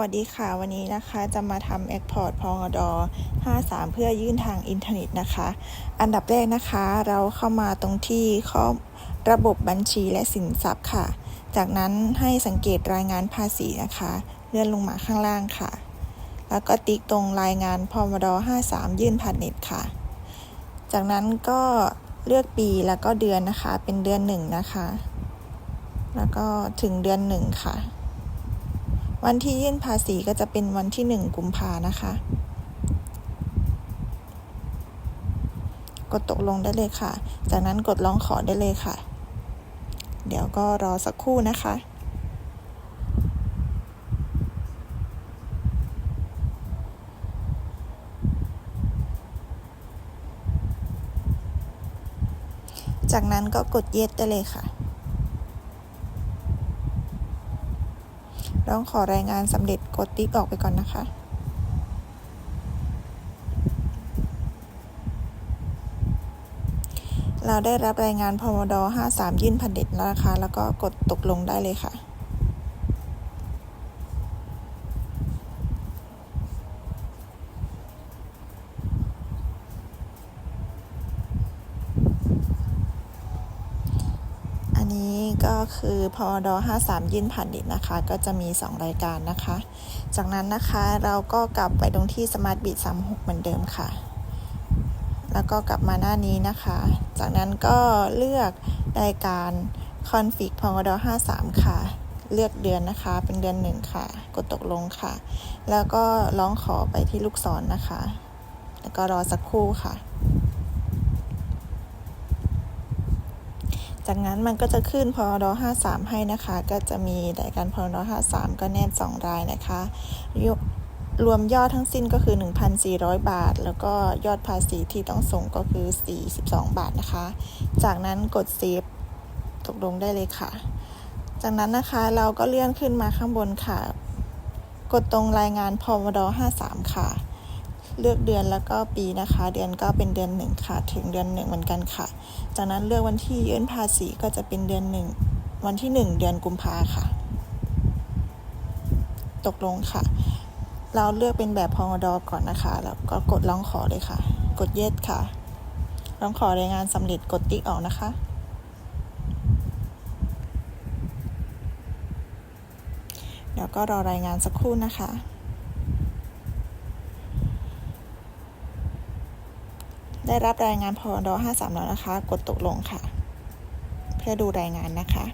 วัสดีค่ะ วันนี้นะคะจะมาทำ Export พองดอ53 เพื่อยื่นทางอินเทอร์เน็ตนะคะ อันดับแรกนะคะ เราเข้ามาตรงที่ข้อระบบบัญชีและสินทรัพย์ค่ะ จากนั้นให้สังเกตรายงานภาษีนะคะ เลื่อนลงมาข้างล่างค่ะ แล้วก็ติ๊กตรงรายงานพอมดอ53 ยื่นผ่านเน็ตค่ะ จากนั้นก็เลือกปีแล้วก็เดือนนะคะ เป็นเดือนหนึ่งนะคะ แล้วก็ถึงเดือนหนึ่งค่ะ วันที่ยื่นภาษีก็จะเป็นวันที่หนึ่งกุมภานะคะ กดตกลงได้เลยค่ะ จากนั้นกดร้องขอได้เลยค่ะ เดี๋ยวก็รอสักครู่นะคะจากนั้นก็กดเย็ดได้เลยค่ะ ร้องขอรายงานสำเร็จกดติ๊กออกไปก่อนนะคะ เราได้รับรายงานพมด 53 ยื่นผันเด็ดแล้วนะคะแล้วก็กดตกลงได้เลยค่ะ อันนี้ ก็คือพอด53 ยื่นผ่านดิตนะคะ ก็จะมี 2 รายการนะคะ จากนั้นนะคะเราก็กลับไปตรงที่ Smart Bit 36 เหมือนเดิมค่ะ แล้วก็กลับมาหน้านี้นะคะ จากนั้นก็เลือกรายการ config พอด53 ค่ะ เลือกเดือนนะคะ เป็นเดือนหนึ่งค่ะ กดตกลงค่ะ แล้วก็ร้องขอไปที่ลูกศรนนะคะ แล้วก็รอสักครู่ค่ะ จากนั้นมันก็จะขึ้นพอด53 ให้นะคะ ก็จะมีรายการพอด53 ก็แนบ 2 รายนะคะรวมยอดทั้งสิ้นก็คือ 1,400 บาท แล้วก็ยอดภาษีที่ต้องส่งก็คือ 42 บาทนะคะ จากนั้นกดเซฟตกลงได้เลยค่ะ จากนั้นนะคะเราก็เลื่อนขึ้นมาข้างบนค่ะ กดตรงรายงานพมด53 ค่ะ เลือกเดือนแล้วก็ปีนะคะ เดือนก็เป็นเดือนหนึ่งค่ะ ถึงเดือนหนึ่งเหมือนกันค่ะ จากนั้นเลือกวันที่ยื่นภาษีก็จะเป็นเดือนหนึ่งวันที่หนึ่งเดือนกุมภาค่ะ ตกลงค่ะ เราเลือกเป็นแบบพองดอก่อนนะคะ แล้วก็กดร้องขอเลยค่ะ กดเย็ดค่ะ ร้องขอรายงานสำเร็จกดติ๊กออกนะคะเดี๋ยวก็รอรายงานสักครู่นะคะ ได้รับรายงานพอด53 แล้วนะคะ กดตกลงค่ะ เพื่อดูรายงานนะคะ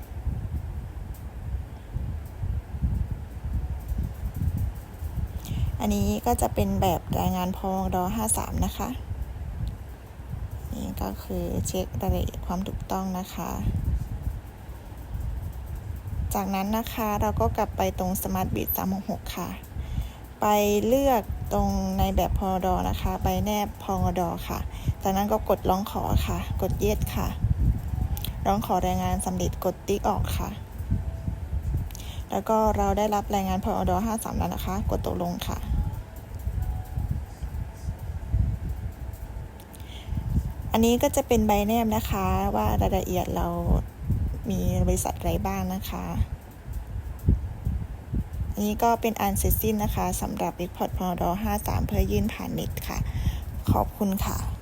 อันนี้ก็จะเป็นแบบรายงานพอด53 นะคะ นี่ก็คือเช็ครายละเอียดความถูกต้องนะคะ จากนั้นนะคะเราก็กลับไปตรง Smart Bit 366 ค่ะ ไปเลือก ตรงในแบบพอดอนะคะไปแนบพอดอค่ะ จากนั้นก็กดร้องขอค่ะ กดเย็ดค่ะ ร้องขอรายงานสำเร็จกดติ๊กออกค่ะ แล้วก็เราได้รับรายงานพอดอ53 แล้วนะคะ กดตกลงค่ะอันนี้ก็จะเป็นใบแนบนะคะว่ารายละเอียดเรามีบริษัทอะไรบ้างนะคะ นี้ก็เป็นอันเสร็จสิ้นนะคะสำหรับ Export พอด53 เพื่อยื่นผ่านเน็ตค่ะ ขอบคุณค่ะ